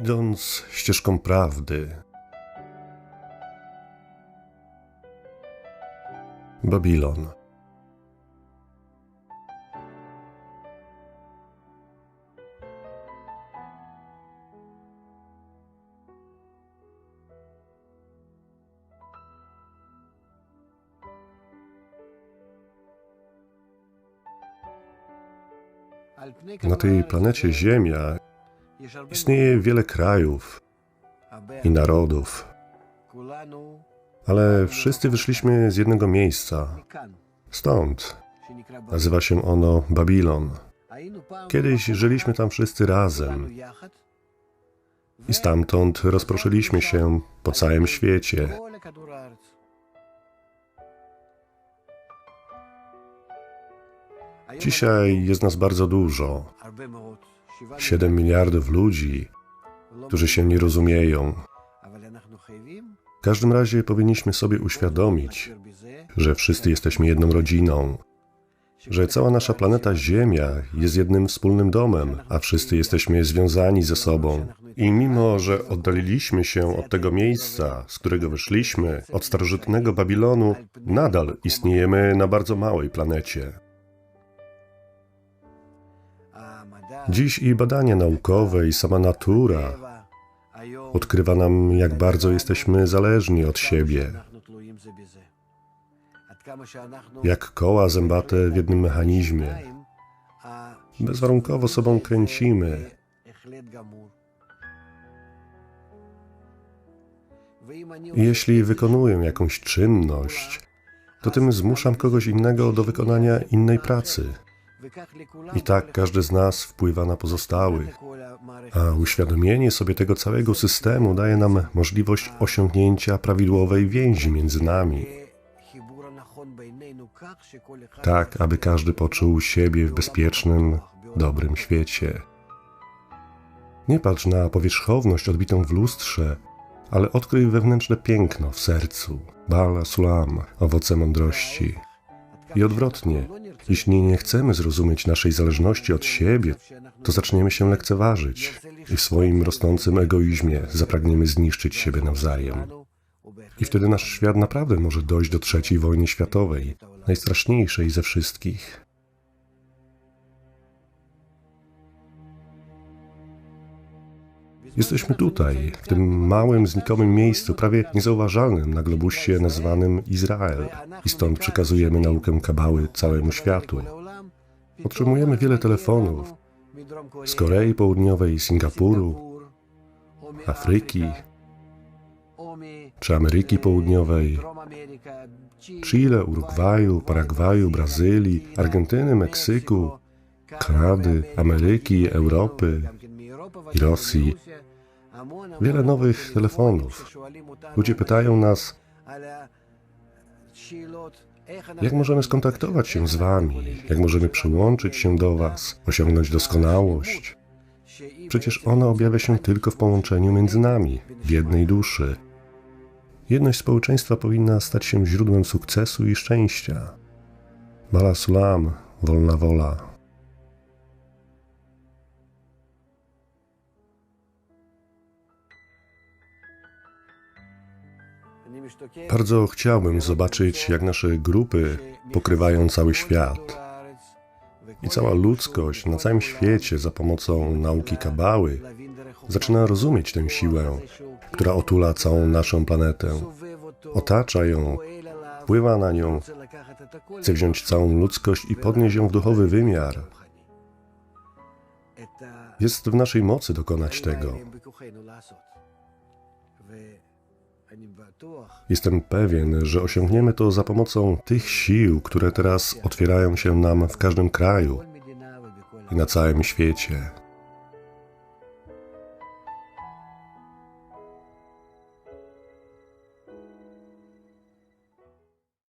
Idąc ścieżką prawdy, Babilon. Na tej planecie Ziemia istnieje wiele krajów i narodów, ale wszyscy wyszliśmy z jednego miejsca. Stąd nazywa się ono Babilon. Kiedyś żyliśmy tam wszyscy razem i stamtąd rozproszyliśmy się po całym świecie. Dzisiaj jest nas bardzo dużo. 7 miliardów ludzi, którzy się nie rozumieją. W każdym razie powinniśmy sobie uświadomić, że wszyscy jesteśmy jedną rodziną, że cała nasza planeta Ziemia jest jednym wspólnym domem, a wszyscy jesteśmy związani ze sobą. I mimo, że oddaliliśmy się od tego miejsca, z którego wyszliśmy, od starożytnego Babilonu, nadal istniejemy na bardzo małej planecie. Dziś i badania naukowe, i sama natura odkrywa nam, jak bardzo jesteśmy zależni od siebie. Jak koła zębate w jednym mechanizmie. Bezwarunkowo sobą kręcimy. Jeśli wykonuję jakąś czynność, to tym zmuszam kogoś innego do wykonania innej pracy. I tak każdy z nas wpływa na pozostałych. A uświadomienie sobie tego całego systemu daje nam możliwość osiągnięcia prawidłowej więzi między nami. Tak, aby każdy poczuł siebie w bezpiecznym, dobrym świecie. Nie patrz na powierzchowność odbitą w lustrze, ale odkryj wewnętrzne piękno w sercu. Bala Sulam, owoce mądrości. I odwrotnie, jeśli nie chcemy zrozumieć naszej zależności od siebie, to zaczniemy się lekceważyć i w swoim rosnącym egoizmie zapragniemy zniszczyć siebie nawzajem. I wtedy nasz świat naprawdę może dojść do trzeciej wojny światowej, najstraszniejszej ze wszystkich. Jesteśmy tutaj, w tym małym, znikomym miejscu, prawie niezauważalnym na globusie nazywanym Izrael. I stąd przekazujemy naukę kabały całemu światu. Otrzymujemy wiele telefonów z Korei Południowej, Singapuru, Afryki czy Ameryki Południowej, Chile, Urugwaju, Paragwaju, Brazylii, Argentyny, Meksyku, Kanady, Ameryki, Europy i Rosji. Wiele nowych telefonów. Ludzie pytają nas, jak możemy skontaktować się z Wami? Jak możemy przyłączyć się do Was, osiągnąć doskonałość? Przecież ona objawia się tylko w połączeniu między nami, w jednej duszy. Jedność społeczeństwa powinna stać się źródłem sukcesu i szczęścia. Bala Sulam, wolna wola. Bardzo chciałbym zobaczyć, jak nasze grupy pokrywają cały świat. I cała ludzkość na całym świecie za pomocą nauki kabały zaczyna rozumieć tę siłę, która otula całą naszą planetę. Otacza ją, wpływa na nią, chce wziąć całą ludzkość i podnieść ją w duchowy wymiar. Jest w naszej mocy dokonać tego. Jestem pewien, że osiągniemy to za pomocą tych sił, które teraz otwierają się nam w każdym kraju i na całym świecie.